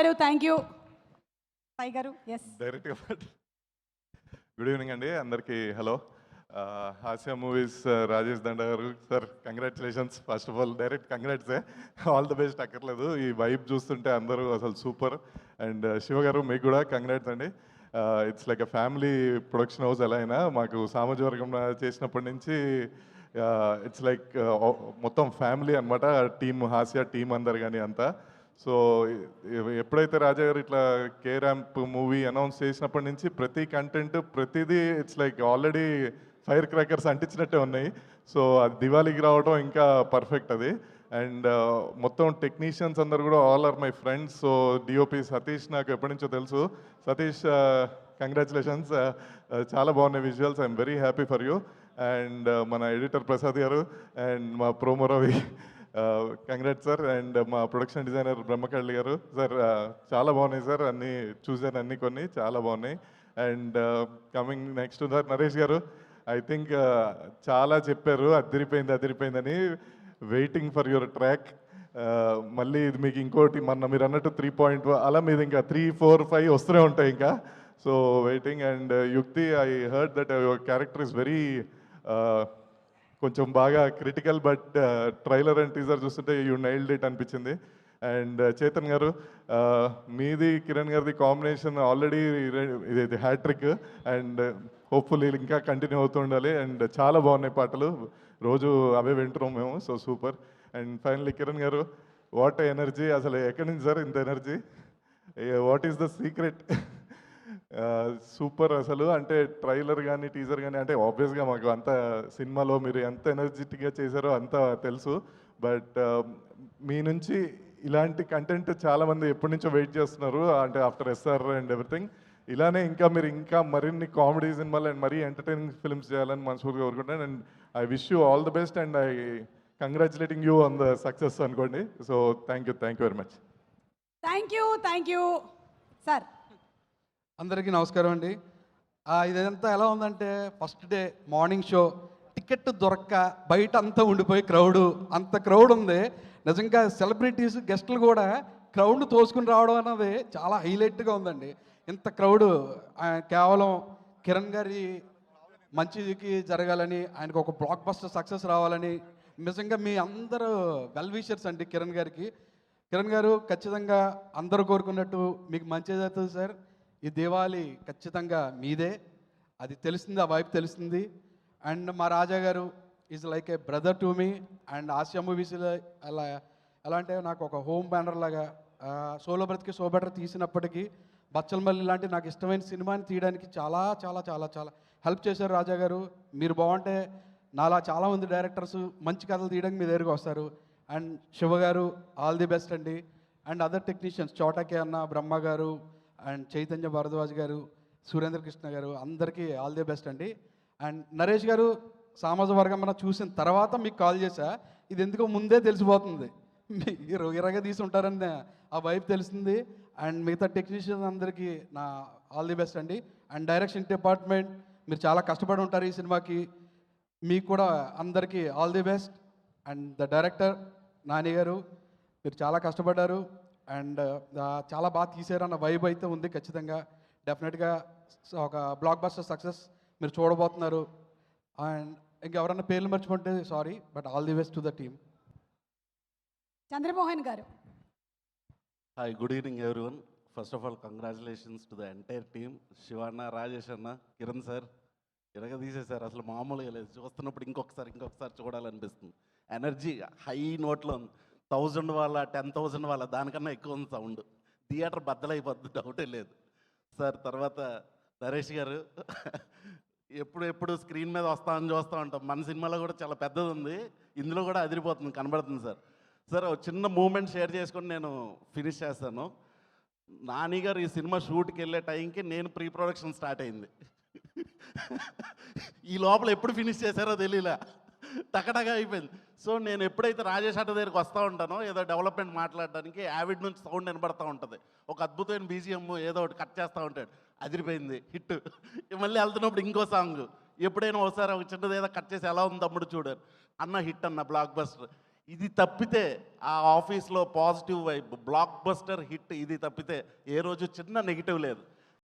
గారు thank you Sai గారు yes డైరెక్ట్గా గుడ్ ఈవినింగ్ అండి అందరికీ హలో హాస్య మూవీస్ రాజేష్ దండ గారు sir congratulations first of all direct కంగ్రాట్సే all the best అక్కర్లేదు. ఈ వైబ్ చూస్తుంటే అందరూ అసలు సూపర్ అండ్ శివ గారు మీకు కూడా కంగ్రాట్స్ అండి. It's like a family production house ఎలా అయినా మాకు సామాజిక వర్గం చేసినప్పటి నుంచి uh, ఇట్స్ లైక్ uh, మొత్తం ఫ్యామిలీ అనమాట టీమ్ హాస్య టీం అందరు కానీ అంతా. సో ఎప్పుడైతే రాజా గారు ఇట్లా కే ర్యాంప్ మూవీ అనౌన్స్ చేసినప్పటి నుంచి ప్రతి కంటెంట్ ప్రతిదీ it's like already fire crackers అంటించినట్టే ఉన్నాయి. సో అది దివాళీకి రావడం ఇంకా పర్ఫెక్ట్ అది. అండ్ మొత్తం టెక్నీషియన్స్ అందరు కూడా all are my friends so DOP Satish నాకు ఎప్పటి నుంచో తెలుసు. సతీష్ కంగ్రాచులేషన్స్ చాలా బాగున్నాయి visuals I'm very happy for you and మన ఎడిటర్ ప్రసాద్ గారు. అండ్ మా promo Ravi. Congrat sir and మా ప్రొడక్షన్ డిజైనర్ బ్రహ్మకళ్ళి గారు సార్ చాలా బాగున్నాయి సార్ అన్నీ చూసాను అన్నీ కొన్ని చాలా బాగున్నాయి. And coming next sir Naresh గారు. ఐ థింక్ చాలా చెప్పారు అదిరిపోయింది అదిరిపోయిందని. వెయిటింగ్ ఫర్ యువర్ ట్రాక్ మళ్ళీ ఇది మీకు ఇంకోటి మొన్న మీరు అన్నట్టు త్రీ పాయింట్ అలా మీద ఇంకా త్రీ ఫోర్ ఫైవ్ వస్తూనే ఉంటాయి ఇంకా. So waiting and Yukti I heard that your character is very కొంచెం బాగా critical but trailer and teaser చూస్తుంటే యూ నైల్డ్ ఇట్ అనిపించింది. అండ్ చేతన్ uh, గారు uh, మీది కిరణ్ గారిది కాంబినేషన్ ఆల్రెడీ ఇది హ్యాట్రిక్ అండ్ హోప్ఫుల్లీ ఇంకా కంటిన్యూ అవుతూ ఉండాలి. అండ్ చాలా బాగున్నాయి పాటలు. రోజు అవే వింటున్నాం మేము so super and finally Kiran గారు వాట్ ఎనర్జీ అసలు ఎక్కడి నుంచి సార్ ఇంత energy what is the secret super అసలు. అంటే ట్రైలర్ కానీ టీజర్ కానీ అంటే ఆబ్వియస్గా మాకు అంత సినిమాలో మీరు ఎంత ఎనర్జెటిక్గా చేశారో అంత తెలుసు. బట్ మీ నుంచి ఇలాంటి కంటెంట్ చాలామంది ఎప్పటి నుంచో వెయిట్ చేస్తున్నారు. అంటే ఆఫ్టర్ ఎస్ఆర్ అండ్ ఎవ్రీథింగ్ ఇలానే ఇంకా మీరు ఇంకా మరిన్ని కామెడీ సినిమాలు అండ్ మరీ ఎంటర్టైనింగ్ ఫిల్మ్స్ చేయాలని మనస్ఫూర్తిగా కోరుకుంటాను and I wish you all the best and I congratulating you on the success అనుకోండి. So thank you thank you very much thank you thank you sir అందరికీ నమస్కారం అండి. ఇదంతా ఎలా ఉందంటే first day morning show ticket దొరక్క బయట అంతా ఉండిపోయి క్రౌడ్. అంత క్రౌడ్ ఉంది. నిజంగా సెలబ్రిటీస్ గెస్టులు కూడా క్రౌడ్ తోసుకుని రావడం అన్నది చాలా హైలైట్గా ఉందండి. ఇంత క్రౌడ్ కేవలం కిరణ్ గారి మంచికి జరగాలని ఆయనకు ఒక బ్లాక్ బస్టర్ సక్సెస్ రావాలని నిజంగా మీ అందరూ వెల్ విషర్స్ అండి కిరణ్ గారికి. కిరణ్ గారు ఖచ్చితంగా అందరూ కోరుకున్నట్టు మీకు మంచి అవుతుంది సార్. ఈ దివాళీ ఖచ్చితంగా మీదే. అది తెలిసింది ఆ వైపు తెలిసింది. అండ్ మా రాజా గారు is like a brother to me and Asia మూవీస్లో అలా ఎలా అంటే నాకు ఒక హోమ్ బ్యానర్ లాగా సోలో బ్రతికి సో బెటర్ తీసినప్పటికీ బచ్చలమల్లి లాంటి నాకు ఇష్టమైన సినిమాని తీయడానికి చాలా చాలా చాలా చాలా హెల్ప్ చేశారు రాజా గారు. మీరు బాగుంటే నాలా చాలామంది డైరెక్టర్స్ మంచి కథలు తీయడానికి మీ దగ్గరికి వస్తారు. అండ్ శివ గారు ఆల్ ది బెస్ట్ అండి. అండ్ అదర్ టెక్నీషియన్స్ చోటకే అన్న బ్రహ్మ గారు అండ్ చైతన్య భారద్వాజ్ గారు సురేంద్ర కృష్ణ గారు అందరికీ ఆల్ ది బెస్ట్ అండి. అండ్ నరేష్ గారు సామాజిక వర్గం మన చూసిన తర్వాత మీకు కాల్ చేశా. ఇది ఎందుకో ముందే తెలిసిపోతుంది. మీరు ఇరగా తీసి ఉంటారని ఆ వైపు తెలిసింది. అండ్ మిగతా టెక్నీషియన్ అందరికీ నా ఆల్ ది బెస్ట్ అండి. అండ్ డైరెక్షన్ డిపార్ట్మెంట్ మీరు చాలా కష్టపడి ఉంటారు ఈ సినిమాకి. మీకు కూడా అందరికీ all the best. And the director Nani గారు మీరు చాలా కష్టపడ్డారు. అండ్ చాలా బాగా తీసారన్న వైబ్ అయితే ఉంది ఖచ్చితంగా. డెఫినెట్గా ఒక బ్లాక్ బస్టర్ సక్సెస్ మీరు చూడబోతున్నారు. అండ్ ఇంకెవరన్నా పేర్లు మర్చిపోతే sorry but all the best to the team Chandramohan గారు. Hi good evening everyone first of all congratulations to the entire team Shivanna Rajesh అన్న కిరణ్ సార్ ఇరగ తీసేశారు? అసలు మామూలుగా లేదు. చూస్తున్నప్పుడు ఇంకొకసారి ఇంకొకసారి చూడాలనిపిస్తుంది. ఎనర్జీ హై నోట్లో థౌజండ్ వాళ్ళ టెన్ థౌజండ్ వాళ్ళ దానికన్నా ఎక్కువ ఉంది సౌండ్ థియేటర్ బద్దలైపోద్ది డౌటే లేదు. సార్ తర్వాత నరేష్ గారు ఎప్పుడు ఎప్పుడు స్క్రీన్ మీద వస్తామని చూస్తూ ఉంటాం. మన సినిమాలో కూడా చాలా పెద్దది ఉంది ఇందులో కూడా అదిరిపోతుంది కనబడుతుంది సార్. సార్ ఒక చిన్న మూమెంట్ షేర్ చేసుకొని నేను ఫినిష్ చేస్తాను. నాని గారు ఈ సినిమా షూట్కి వెళ్ళే టైంకి నేను ప్రీ ప్రొడక్షన్ స్టార్ట్ అయింది. ఈ లోపల ఎప్పుడు ఫినిష్ చేశారో తెలియలే టకటగా అయిపోయింది. సో నేను ఎప్పుడైతే రాజేష్ అట్ట దగ్గరికి వస్తూ ఉంటానో ఏదో డెవలప్మెంట్ మాట్లాడడానికి యావిడ్ నుంచి సౌండ్ వినబడతా ఉంటుంది. ఒక అద్భుతమైన బీజిఎం ఏదో ఒకటి కట్ చేస్తూ ఉంటాడు. అదిరిపోయింది హిట్. మళ్ళీ వెళ్తున్నప్పుడు ఇంకో సాంగ్ ఎప్పుడైనా ఒకసారి ఒక చిన్నది ఏదో కట్ చేసి ఎలా ఉంది తమ్ముడు చూడారు. అన్న హిట్ అన్న బ్లాక్ బస్టర్ ఇది తప్పితే ఆ ఆఫీస్లో positive vibe blockbuster hit ఇది తప్పితే ఏ రోజు చిన్న నెగిటివ్ లేదు.